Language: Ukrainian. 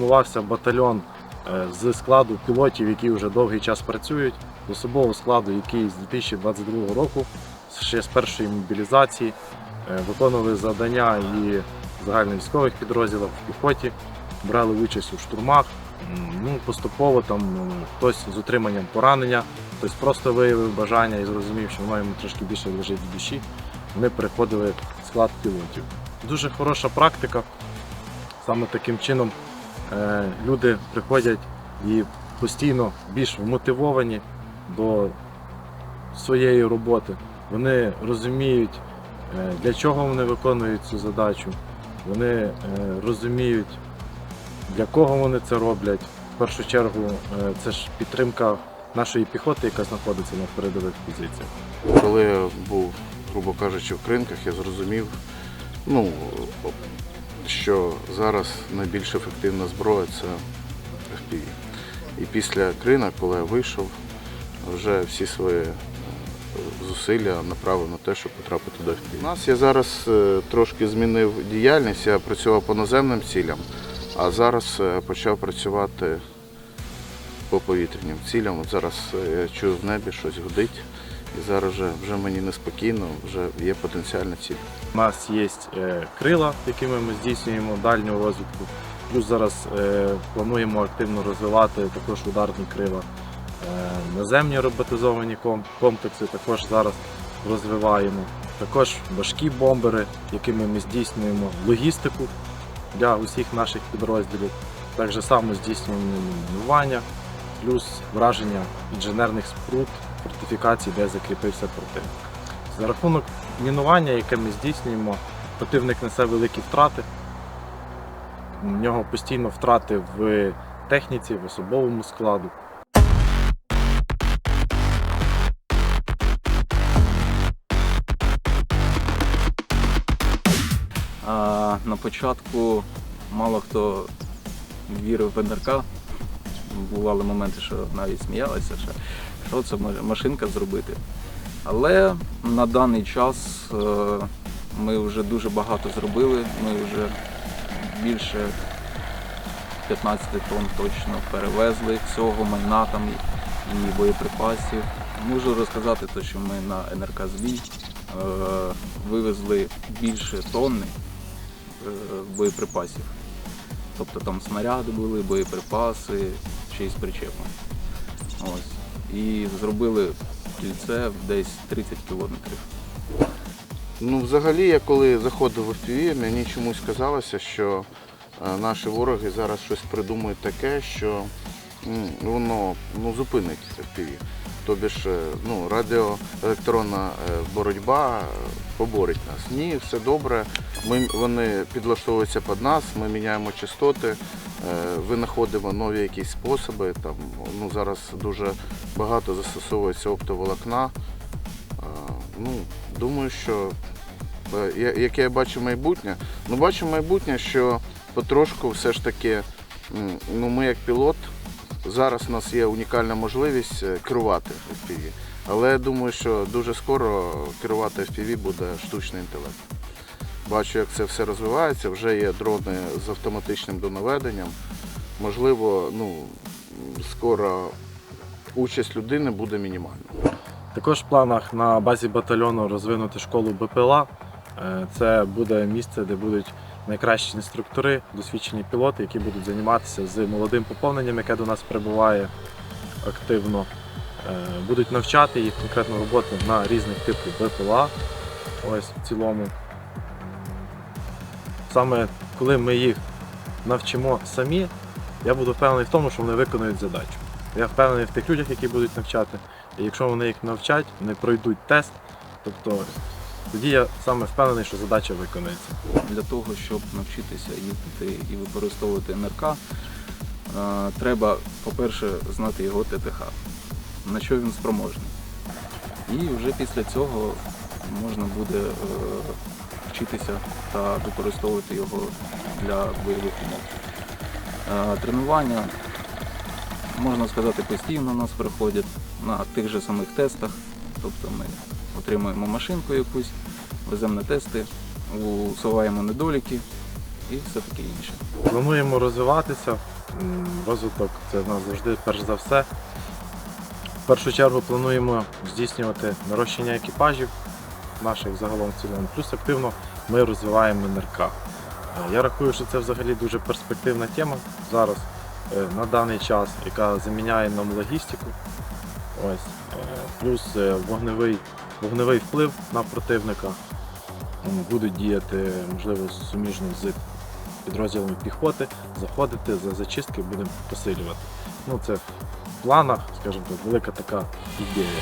формувався батальйон е, з складу пілотів, які вже довгий час працюють, з особового складу, який з 2022 року, ще з першої мобілізації, е, виконували завдання і загальновійськових підрозділах, в піхоті, брали участь у штурмах. Ну, поступово там хтось з утриманням поранення, хтось просто виявив бажання і зрозумів, що воно йому трошки більше лежить в душі. Вони переходили в склад пілотів. Дуже хороша практика. Саме таким чином е, люди приходять і постійно більш вмотивовані до своєї роботи. Вони розуміють, е, для чого вони виконують цю задачу. Вони е, розуміють, для кого вони це роблять. В першу чергу, е, це ж підтримка нашої піхоти, яка знаходиться на передових позиціях. Коли я був, грубо кажучи, в кринках, я зрозумів, ну, що зараз найбільш ефективна зброя це FPV. І після крина, коли я вийшов, вже всі свої е, зусилля направив на те, щоб потрапити до FPV. У нас я зараз е, трошки змінив діяльність, я працював по наземним цілям, а зараз е, почав працювати по повітряним цілям. От зараз я чую в небі щось гудить. І зараз вже, вже мені неспокійно, вже є потенціальна ціль. У нас є е, крила, якими ми здійснюємо дальню розвідку. Плюс зараз е, плануємо активно розвивати також ударні крила. Е, наземні роботизовані комплекси також зараз розвиваємо. Також важкі бомбери, якими ми здійснюємо логістику для усіх наших підрозділів. Так само здійснюємо мінування, плюс враження інженерних споруд, фортифікацій, де закріпився противник. За рахунок мінування, яке ми здійснюємо, противник несе великі втрати. У нього постійно втрати в техніці, в особовому складу. На початку мало хто вірив в НРК. Бували моменти, що навіть сміялися, що, що це може машинка зробити. Але на даний час е, ми вже дуже багато зробили. Ми вже більше 15 тонн точно перевезли цього майна там і, боєприпасів. Можу розказати, те, що ми на НРК Звій е, вивезли більше тонни е, боєприпасів. Тобто там снаряди були, боєприпаси, ще й з причепом. Ось. І зробили кільце десь 30 кілометрів. Ну, взагалі, я коли заходив в FPV, мені чомусь казалося, що е, наші вороги зараз щось придумають таке, що воно ну, зупинить FPV. Тобі ж е, ну, радіоелектронна е, боротьба поборить нас. Ні, все добре. Ми, вони підлаштовуються під нас, ми міняємо частоти, е, винаходимо нові якісь способи. Там, ну, зараз дуже багато застосовується оптоволокна. Е, Ну, думаю, що е, яке я бачу майбутнє. Ну, бачу майбутнє, що потрошку все ж таки, ну, ми як пілот, зараз у нас є унікальна можливість керувати FPV. Але я думаю, що дуже скоро керувати FPV буде штучний інтелект. Бачу, як це все розвивається, вже є дрони з автоматичним донаведенням. Можливо, ну, скоро участь людини буде мінімальна. Також в планах на базі батальйону розвинути школу БПЛА. Е, Це буде місце, де будуть найкращі інструктори, досвідчені пілоти, які будуть займатися з молодим поповненням, яке до нас прибуває активно. Е, Будуть навчати їх конкретно роботи на різних типах БПЛА. Ось в цілому. Саме коли ми їх навчимо самі, я буду впевнений в тому, що вони виконують задачу. Я впевнений в тих людях, які будуть навчати. І якщо вони їх навчать, вони пройдуть тест, тобто тоді я саме впевнений, що задача виконується. Для того, щоб навчитися їздити і використовувати НРК, е, треба, по-перше, знати його ТТХ, на що він спроможний. І вже після цього можна буде е, вчитися та використовувати його для бойових умов. Е, Тренування, можна сказати, постійно у нас проходять на тих же самих тестах. Тобто ми отримуємо машинку якусь, веземо на тести, усуваємо недоліки і все таке інше. Плануємо розвиватися. Розвиток це в нас завжди перш за все. В першу чергу плануємо здійснювати нарощення екіпажів наших загалом в цілому. Плюс активно ми розвиваємо НРК. Е, Я рахую, що це взагалі дуже перспективна тема зараз е, на даний час, яка заміняє нам логістику. Ось. е, Плюс вогневий, вогневий вплив на противника. Будуть діяти, можливо, суміжно з підрозділами піхоти, заходити за зачистки, будемо посилювати. Ну, це в планах, скажімо так, велика така ідея.